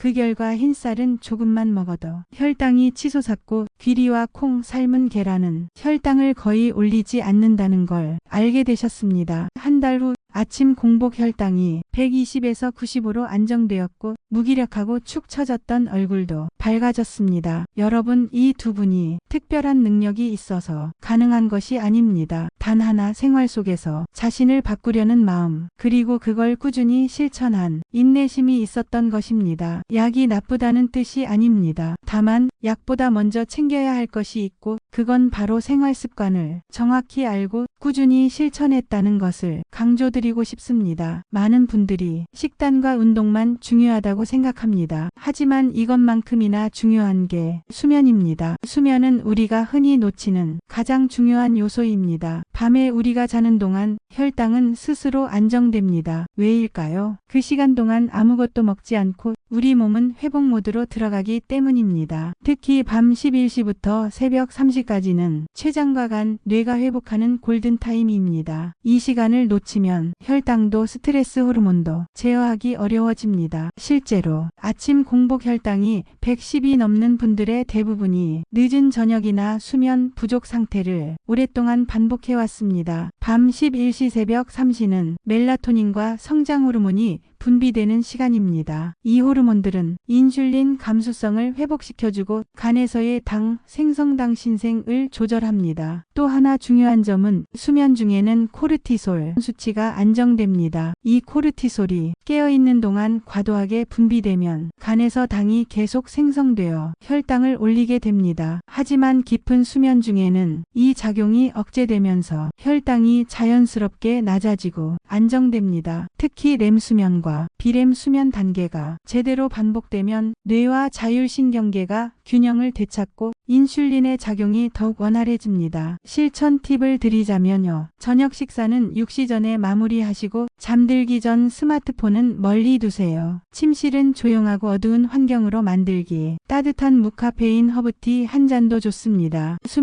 그 결과 흰쌀은 조금만 먹어도 혈당이 치솟았고 귀리와 콩 삶은 계란은 혈당을 거의 올리지 않는다는 걸 알게 되셨습니다. 한 달 후 아침 공복 혈당이 120에서 90으로 안정되었고 무기력하고 축 처졌던 얼굴도 밝아졌습니다. 여러분 이 두 분이 특별한 능력이 있어서 가능한 것이 아닙니다. 단 하나 생활 속에서 자신을 바꾸려는 마음 그리고 그걸 꾸준히 실천한 인내심이 있었던 것입니다. 약이 나쁘다는 뜻이 아닙니다. 다만 약보다 먼저 챙겨야 할 것이 있고 그건 바로 생활 습관을 정확히 알고 꾸준히 실천했다는 것을 강조드리고 싶습니다. 많은 분들이 식단과 운동만 중요하다고 생각합니다. 하지만 이것만큼이나 중요한 게 수면입니다. 수면은 우리가 흔히 놓치는 가장 중요한 요소입니다. 밤에 우리가 자는 동안 혈당은 스스로 안정됩니다. 왜일까요? 그 시간 동안 아무것도 먹지 않고 우리 몸은 회복 모드로 들어가기 때문입니다. 특히 밤 11시부터 새벽 3시까지는 췌장과 간, 뇌가 회복하는 골든타임입니다. 이 시간을 놓치면 혈당도 스트레스 호르몬도 제어하기 어려워집니다. 실제로 아침 공복 혈당이 110이 넘는 분들의 대부분이 늦은 저녁이나 수면 부족 상태를 오랫동안 반복해왔습니다. 밤 11시 새벽 3시는 멜라토닌과 성장 호르몬이 분비되는 시간입니다. 이 호르몬들은 인슐린 감수성을 회복시켜주고 간에서의 당 생성당 신생을 조절합니다. 또 하나 중요한 점은 수면 중에는 코르티솔 수치가 안정됩니다. 이 코르티솔이 깨어있는 동안 과도하게 분비되면 간에서 당이 계속 생성되어 혈당을 올리게 됩니다. 하지만 깊은 수면 중에는 이 작용이 억제되면서 혈당이 자연스럽게 낮아지고 안정됩니다. 특히 렘 수면과 비렘 수면 단계가 제대로 반복되면 뇌와 자율신경계가 균형을 되찾고 인슐린의 작용이 더욱 원활해집니다. 실천 팁을 드리자면요. 저녁 식사는 6시 전에 마무리하시고 잠들기 전 스마트폰은 멀리 두세요. 침실은 조용하고 어두운 환경으로 만들기. 따뜻한 무카페인 허브티 한 잔도 좋습니다.